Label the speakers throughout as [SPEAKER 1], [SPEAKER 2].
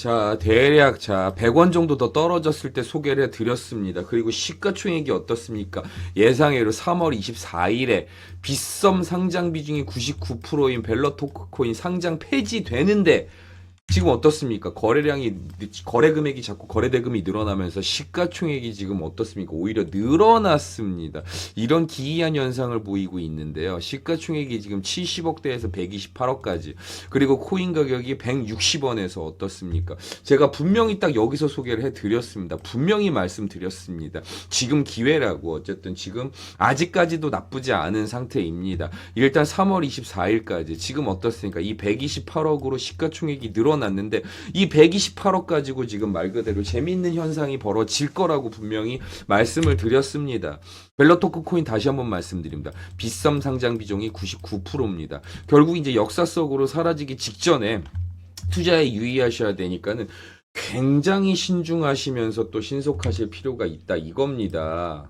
[SPEAKER 1] 자, 대략 자, 100원 정도 더 떨어졌을 때 소개를 해 드렸습니다. 그리고 시가총액이 어떻습니까? 예상외로 3월 24일에 빗썸 상장 비중이 99%인 벨러토크 코인 상장 폐지되는데 지금 어떻습니까? 거래량이 거래 금액이 자꾸 거래 대금이 늘어나면서 시가총액이 지금 어떻습니까? 오히려 늘어났습니다. 이런 기이한 현상을 보이고 있는데요. 시가총액이 지금 70억대에서 128억까지 그리고 코인 가격이 160원에서 어떻습니까? 제가 분명히 딱 여기서 소개를 해드렸습니다. 분명히 말씀드렸습니다. 지금 기회라고 어쨌든 지금 아직까지도 나쁘지 않은 상태입니다. 일단 3월 24일까지 지금 어떻습니까? 이 128억으로 시가총액이 늘어 났는데 이 128억 가지고 지금 말 그대로 재미있는 현상이 벌어질 거라고 분명히 말씀을 드렸습니다. 벨러토크 코인 다시 한번 말씀드립니다. 빗썸 상장 비중이 99%입니다. 결국 이제 역사 속으로 사라지기 직전에 투자에 유의하셔야 되니까는 굉장히 신중하시면서 또 신속하실 필요가 있다 이겁니다.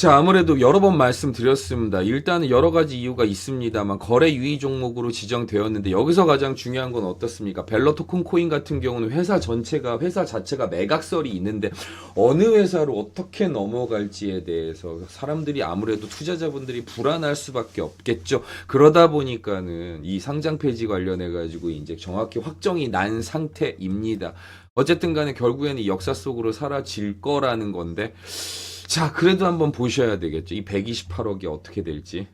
[SPEAKER 1] 자, 아무래도 여러 번 말씀드렸습니다. 일단은 여러 가지 이유가 있습니다만 거래 유의 종목으로 지정되었는데 여기서 가장 중요한 건 어떻습니까? 벨러 토큰 코인 같은 경우는 회사 전체가 회사 자체가 매각설이 있는데 어느 회사로 어떻게 넘어갈지에 대해서 사람들이 아무래도 투자자분들이 불안할 수밖에 없겠죠. 그러다 보니까는 이 상장 폐지 관련해 가지고 이제 정확히 확정이 난 상태입니다. 어쨌든 간에 결국에는 이 역사 속으로 사라질 거라는 건데 자, 그래도 한번 보셔야 되겠죠. 이 128억이 어떻게 될지.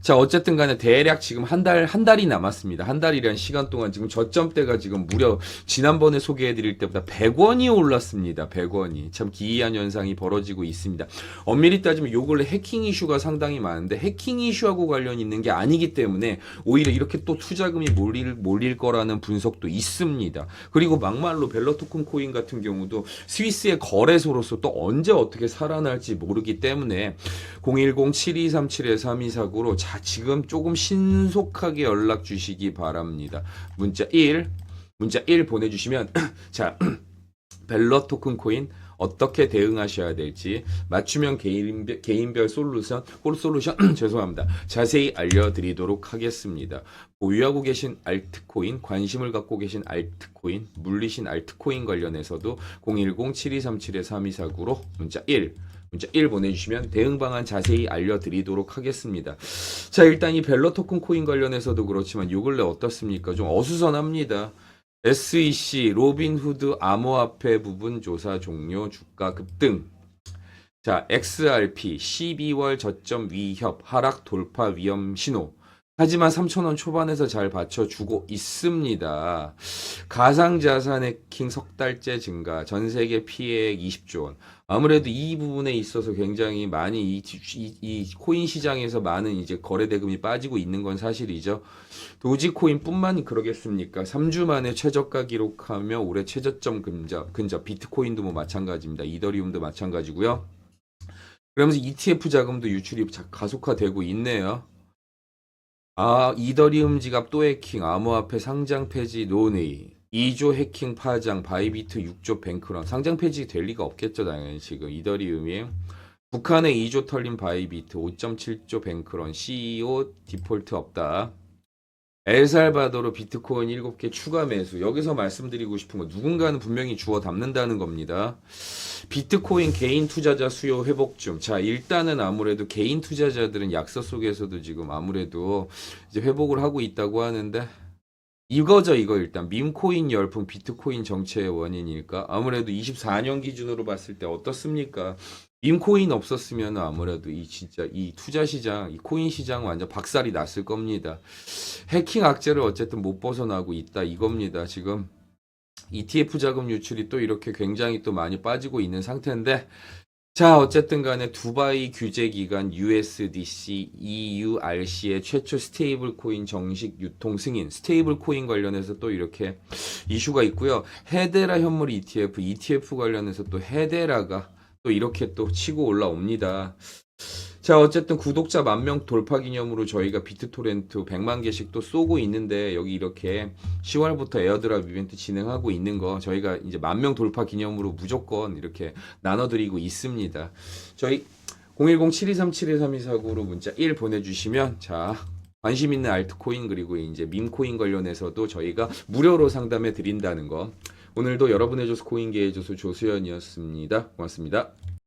[SPEAKER 1] 자, 어쨌든 간에 대략 지금 한 달, 한 달이 남았습니다. 한 달이란 시간 동안 지금 저점대가 지금 무려 지난번에 소개해 드릴 때보다 100원이 올랐습니다. 100원이. 참 기이한 현상이 벌어지고 있습니다. 엄밀히 따지면 요 근래 해킹 이슈가 상당히 많은데 해킹 이슈하고 관련 있는 게 아니기 때문에 오히려 이렇게 또 투자금이 몰릴, 몰릴 거라는 분석도 있습니다. 그리고 막말로 벨러토큰 코인 같은 경우도 스위스의 거래소로서 또 언제 어떻게 살아날지 모르기 때문에 010-7237-3249로 자, 지금 조금 신속하게 연락 주시기 바랍니다. 문자 1, 문자 1 보내주시면, 자, 벨러 토큰 코인 어떻게 대응하셔야 될지 맞춤형 개인별, 개인별 솔루션, 홀 솔루션 죄송합니다. 자세히 알려드리도록 하겠습니다. 보유하고 계신 알트코인, 관심을 갖고 계신 알트코인, 물리신 알트코인 관련해서도 010-7237-3249로 문자 1, 문자 1 보내주시면 대응 방안 자세히 알려드리도록 하겠습니다. 자, 일단 이 벨러 토큰 코인 관련해서도 그렇지만 요 근래 어떻습니까? 좀 어수선합니다. SEC, 로빈후드, 암호화폐 부분 조사 종료, 주가 급등. 자, XRP 12월 저점 위협, 하락 돌파 위험 신호. 하지만 3,000원 초반에서 잘 받쳐주고 있습니다. 가상자산 해킹 석 달째 증가, 전 세계 피해액 20조 원. 아무래도 이 부분에 있어서 굉장히 많이 이, 이, 이 코인 시장에서 많은 이제 거래 대금이 빠지고 있는 건 사실이죠. 도지코인뿐만 그러겠습니까? 3주 만에 최저가 기록하며 올해 최저점 근접, 근접 비트코인도 뭐 마찬가지입니다. 이더리움도 마찬가지고요. 그러면서 ETF 자금도 유출이 자- 가속화되고 있네요. 아, 이더리움 지갑 또 해킹, 암호화폐 상장 폐지 논의, 2조 해킹 파장, 바이비트 6조 뱅크런, 상장 폐지 될 리가 없겠죠, 당연히 지금. 이더리움이. 북한의 2조 털린 바이비트, 5.7조 뱅크런, CEO 디폴트 없다. 엘살바도르 비트코인 7개 추가 매수. 여기서 말씀드리고 싶은 거 누군가는 분명히 주워 담는다는 겁니다. 비트코인 개인 투자자 수요 회복 중. 자, 일단은 아무래도 개인 투자자들은 약서 속에서도 지금 아무래도 이제 회복을 하고 있다고 하는데 이거죠, 이거 일단 밈코인 열풍 비트코인 정체의 원인일까? 아무래도 24년 기준으로 봤을 때 어떻습니까? 밈코인 없었으면 아무래도 이 진짜 이 투자 시장, 이 코인 시장 완전 박살이 났을 겁니다. 해킹 악재를 어쨌든 못 벗어나고 있다 이겁니다. 지금 ETF 자금 유출이 또 이렇게 굉장히 또 많이 빠지고 있는 상태인데 자 어쨌든 간에 두바이 규제 기간 USDC, EURC의 최초 스테이블 코인 정식 유통 승인 스테이블 코인 관련해서 또 이렇게 이슈가 있고요. 헤데라 현물 ETF, ETF 관련해서 또 헤데라가 또 이렇게 또 치고 올라옵니다. 자, 어쨌든 구독자 만 명 돌파 기념으로 저희가 비트토렌트 100만 개씩 또 쏘고 있는데 여기 이렇게 10월부터 에어드랍 이벤트 진행하고 있는 거 저희가 이제 만 명 돌파 기념으로 무조건 이렇게 나눠드리고 있습니다. 저희 010-7237-3249로 문자 1 보내주시면 자 관심 있는 알트코인 그리고 이제 밈코인 관련해서도 저희가 무료로 상담해 드린다는 거. 오늘도 여러분의 조수 코인계의 조수 조수연이었습니다. 고맙습니다.